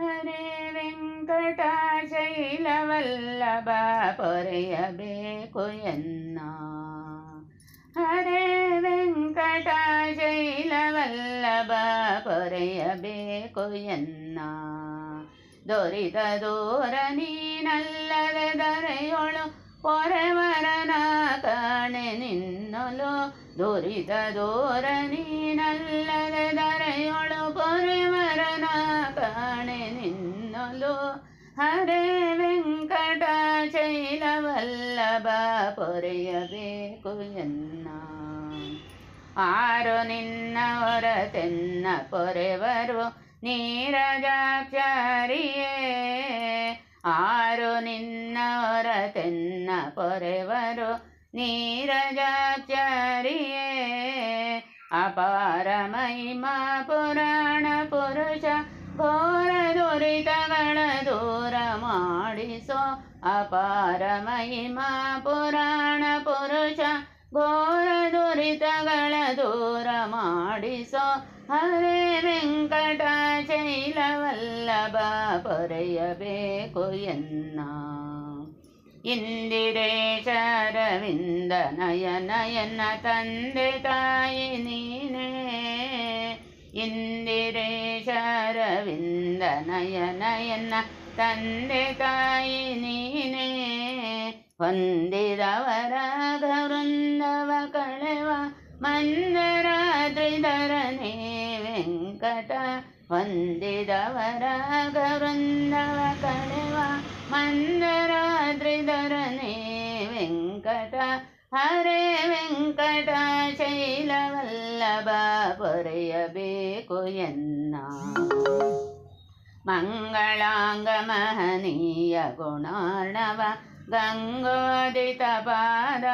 ಹರೇ ವೆಂಕಟಾಶೈಲವಲ್ಲಭ ಪೊರೆಯಬೇಕು ಎನ್ನ. ಹರೇ ವೆಂಕಟಾಶೈಲವಲ್ಲಭ ಪೊರೆಯಬೇಕು ಎನ್ನ. ದೊರಿತ ದೂರ ನೀನಲ್ಲದೆ ದೊರೆಯೋಳು, ಪೊರೆವರನ ಕಾಣೆ ನಿನ್ನಲು. ದೊರಿತ ದೂರ ನೀನಲ್ಲದೆ ದರೆಯೊಳು ವೆಂಕಟಾಶೈಲವಲ್ಲಭ ಪೊರೆಯಬೇಕು ಎನ್ನ ಆರು ನಿನ್ನವರ ತೆನ್ನ ಪೊರೆವರು ನೀರಜಾಕ್ಷರಿಯೇ. ಆರು ನಿನ್ನವರ ತೆನ್ನ ಪೊರೆವರು ನೀರಜಾಕ್ಷರಿಯೇ. ಅಪಾರ ಮಹಿಮಾ ಪುರಾಣ ಪುರುಷ ಘೋರ ದುರಿತಗಳ ದೂರ ಮಾಡಿಸೋ ಅಪಾರ ಮಹಿಮಾ ಪುರಾಣ ಪುರುಷ ಘೋರ ದುರಿತಗಳ ದೂರ ಮಾಡಿಸೋ ಹರೇ ವೆಂಕಟಾಶೈಲವಲ್ಲಭ ಪೊರೆಯಬೇಕು ಎನ್ನ. ಇಂದಿರೇಶರವಿಂದ ನಯನ ಎನ್ನ ತಂದೆ ತಾಯಿ ನೀನೇ. ಇಂದಿರೇಶರವಿಂದ ನಯನ ಎನ್ನ ತಂದೆ ತಾಯಿ ನೀನೇ ಹೊಂದಿದವರ ವೃಂದವ ಕಳೆವ ಮಂದರಾದ್ರಿಧರನೇ ವೆಂಕಟ ಹೊಂದಿದವರ ವೃಂದವ ಕಳೆವ ಮಂದರಾದ್ರಿಧರನೇ ವೆಂಕಟ ಹರೇ ವೆಂಕಟ ಶೈಲವಲ್ಲಭ ಪೊರೆಯಬೇಕು ಎನ್ನ ಮಂಗಳಾಂಗ ಮಹನೀಯ ಗುಣಾರ್ಣವ ಗಂಗೋದಿತ ಪಾದ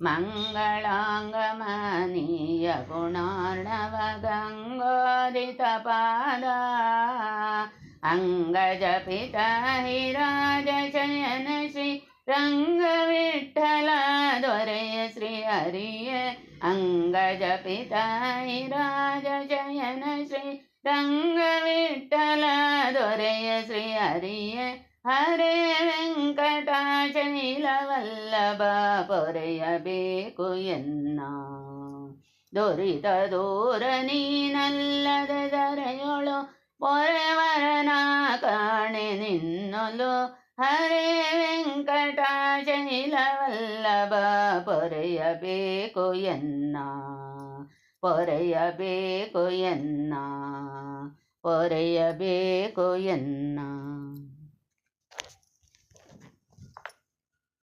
ಮಂಗಳಾಂಗ ಮಹನೀಯ ಗುಣಾರ್ಣವ ಗಂಗೋದಿತ ಪಾದ ಅಂಗಜಪಿತ ಹಿರಾಜ ಶಯನ ಶ್ರೀ ರಂಗವಿಠಲ ದೊರೆಯ ಶ್ರೀ ಹರಿಯ ಅಂಗಜ ಪಿತಾಯಿ ರಾಜ ಜಯನ ಶ್ರೀ ರಂಗವಿಠಲ ದೊರೆಯ ಶ್ರೀ ಹರಿಯ ಹರೇ ವೆಂಕಟಾಚಲವಲ್ಲಭ ಪೊರೆಯಬೇಕು ಎನ್ನ. ದೊರಿತ ದೂರ ನೀನಲ್ಲದ ದರೆಯೊಳು ಪೊರೆವರನ ಕಾಣೆ ನಿನ್ನಲು ಹರೇ ವೆಂಕಟಾಶೈಲವಲ್ಲಭ ಪೊರೆಯಬೇಕು ಎನ್ನ ಪೊರೆಯಬೇಕು ಎನ್ನ ಪೊರೆಯಬೇಕು ಎನ್ನ.